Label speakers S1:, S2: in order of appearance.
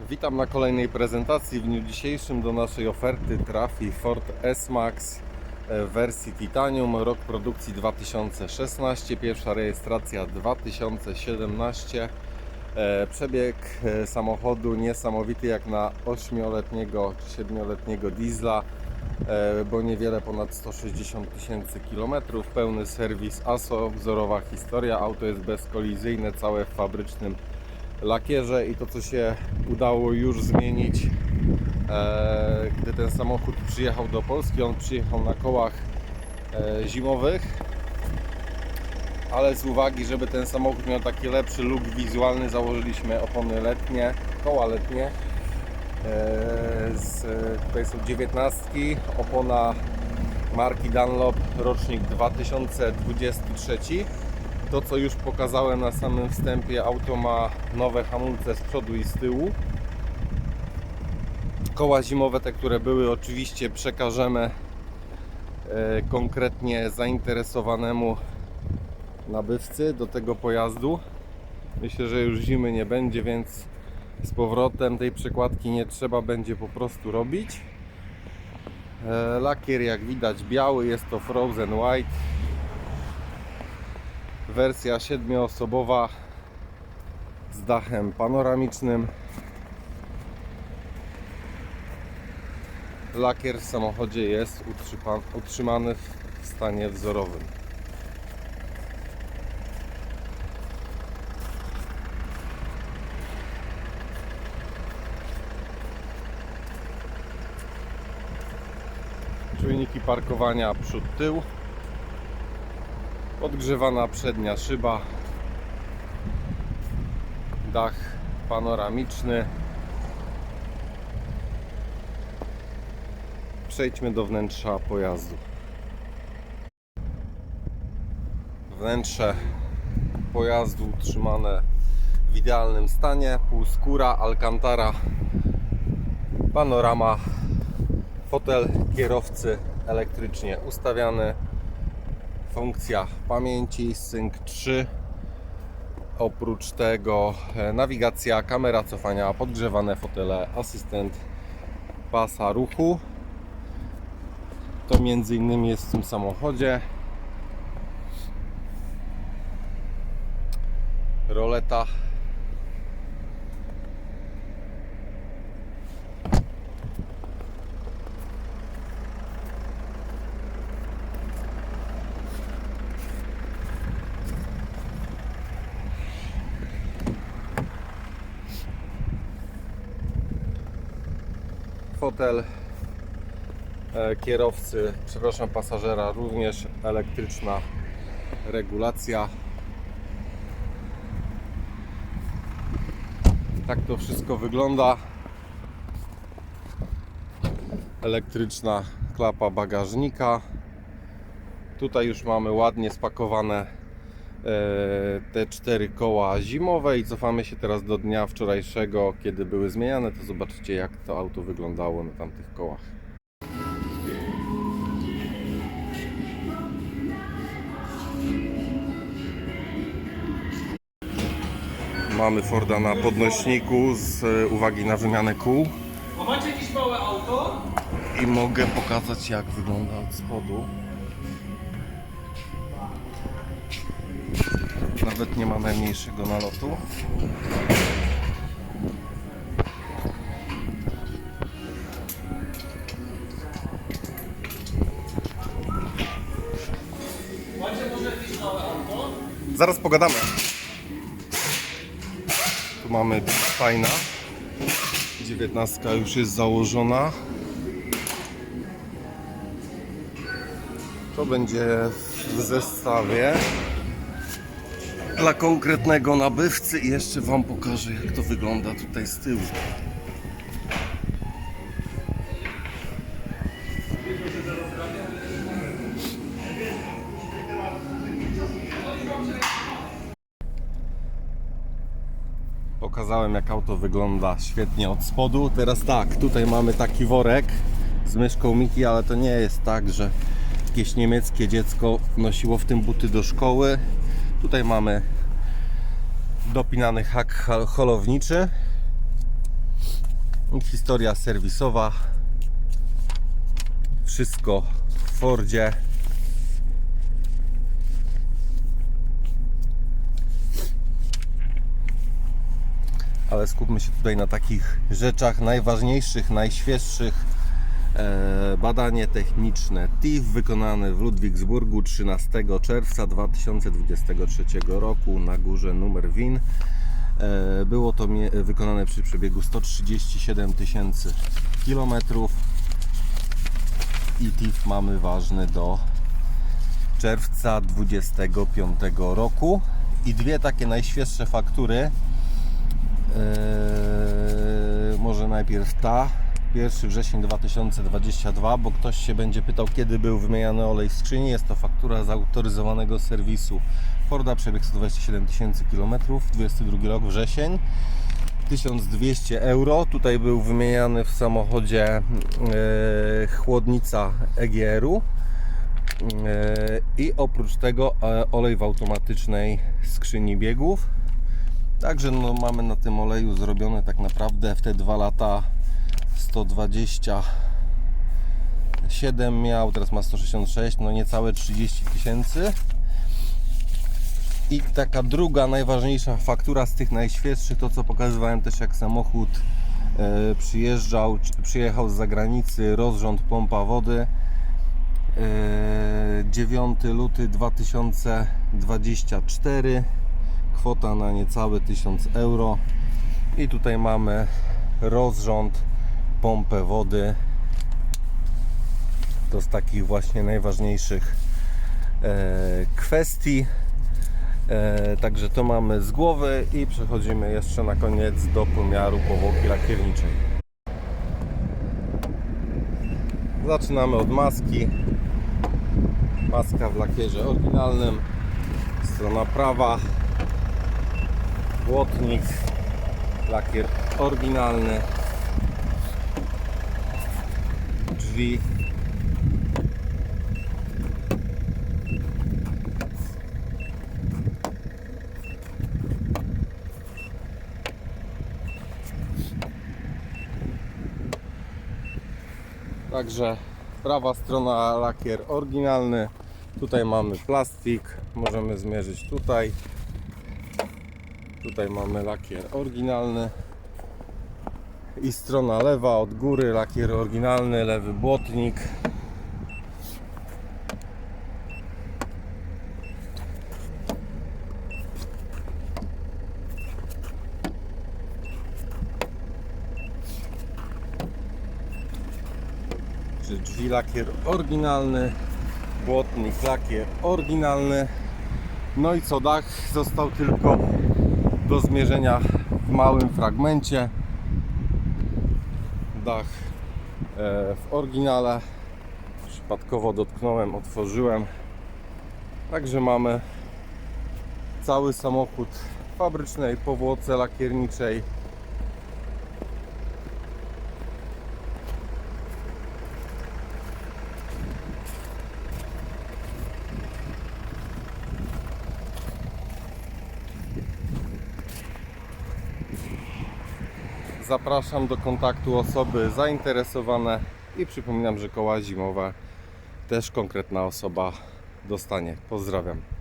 S1: Witam na kolejnej prezentacji. W dniu dzisiejszym do naszej oferty trafi Ford S-Max w wersji Titanium, rok produkcji 2016, pierwsza rejestracja 2017. E, Przebieg e, samochodu niesamowity jak na 8-letniego czy 7-letniego diesla, e, bo niewiele ponad 160 tysięcy kilometrów. Pełny serwis ASO, wzorowa historia. Auto jest bezkolizyjne, całe w fabrycznym lakierze i to co się udało już zmienić e, gdy ten samochód przyjechał do Polski. On przyjechał na kołach e, zimowych ale z uwagi żeby ten samochód miał taki lepszy look wizualny założyliśmy opony letnie koła letnie. E, z, tutaj są dziewiętnastki opona marki Dunlop rocznik 2023 to co już pokazałem na samym wstępie, auto ma nowe hamulce z przodu i z tyłu. Koła zimowe, te które były, oczywiście przekażemy e, konkretnie zainteresowanemu nabywcy do tego pojazdu. Myślę, że już zimy nie będzie, więc z powrotem tej przekładki nie trzeba będzie po prostu robić. E, Lakier jak widać biały, jest to Frozen White wersja siedmioosobowa z dachem panoramicznym. Lakier w samochodzie jest utrzyma- utrzymany w stanie wzorowym. Czujniki parkowania przód-tył podgrzewana przednia szyba. Dach panoramiczny. Przejdźmy do wnętrza pojazdu. Wnętrze pojazdu utrzymane w idealnym stanie. Półskóra, alcantara. Panorama. Fotel kierowcy elektrycznie ustawiany funkcja pamięci Sync 3 oprócz tego e, nawigacja, kamera cofania, podgrzewane fotele, asystent pasa ruchu. To między innymi jest w tym samochodzie. Roleta fotel e, kierowcy, przepraszam pasażera, również elektryczna regulacja. Tak to wszystko wygląda. Elektryczna klapa bagażnika. Tutaj już mamy ładnie spakowane te cztery koła zimowe i cofamy się teraz do dnia wczorajszego, kiedy były zmieniane, to zobaczycie jak to auto wyglądało na tamtych kołach. Mamy Forda na podnośniku z e, uwagi na wymianę kół
S2: A macie jakieś małe auto?
S1: i mogę pokazać jak wygląda od spodu. Nawet nie ma najmniejszego nalotu. Zaraz pogadamy. Tu mamy fajna. 19 już jest założona. To będzie w zestawie dla konkretnego nabywcy i jeszcze Wam pokażę jak to wygląda tutaj z tyłu. Pokazałem jak auto wygląda świetnie od spodu. Teraz tak, tutaj mamy taki worek z myszką Miki, ale to nie jest tak, że jakieś niemieckie dziecko nosiło w tym buty do szkoły. Tutaj mamy dopinany hak holowniczy. Historia serwisowa. Wszystko w Fordzie. Ale skupmy się tutaj na takich rzeczach najważniejszych, najświeższych. E, badanie techniczne TIF wykonane w Ludwigsburgu 13 czerwca 2023 roku na górze numer WIN. E, było to wykonane przy przebiegu 137 tysięcy kilometrów. I TIF mamy ważny do czerwca 25 roku. I dwie takie najświeższe faktury. Eee, może najpierw ta 1 wrzesień 2022, bo ktoś się będzie pytał kiedy był wymieniany olej w skrzyni. Jest to faktura z autoryzowanego serwisu Forda, przebieg 127 tysięcy km, 22 rok wrzesień. 1200 euro. Tutaj był wymieniany w samochodzie e, chłodnica EGR-u. E, I oprócz tego e, olej w automatycznej skrzyni biegów. Także no, mamy na tym oleju zrobione tak naprawdę w te dwa lata 127 miał, teraz ma 166, no niecałe 30 tysięcy. I taka druga, najważniejsza faktura z tych najświeższych, to co pokazywałem też jak samochód e, przyjeżdżał, przyjechał z zagranicy, rozrząd pompa wody. E, 9 luty 2024 kwota na niecałe 1000 euro i tutaj mamy rozrząd pompę wody to z takich właśnie najważniejszych e, kwestii. E, także to mamy z głowy i przechodzimy jeszcze na koniec do pomiaru powłoki lakierniczej. Zaczynamy od maski. Maska w lakierze oryginalnym. Strona prawa. Błotnik, lakier oryginalny, drzwi, Także prawa strona lakier oryginalny. Tutaj mamy plastik. Możemy zmierzyć tutaj. Tutaj mamy lakier oryginalny. I strona lewa od góry lakier oryginalny, lewy błotnik. Drzwi lakier oryginalny, błotnik lakier oryginalny. No i co dach został tylko do zmierzenia w małym fragmencie. Dach e, w oryginale. Przypadkowo dotknąłem, otworzyłem. Także mamy cały samochód fabrycznej powłoce lakierniczej. Zapraszam do kontaktu osoby zainteresowane i przypominam, że koła zimowe też konkretna osoba dostanie. Pozdrawiam.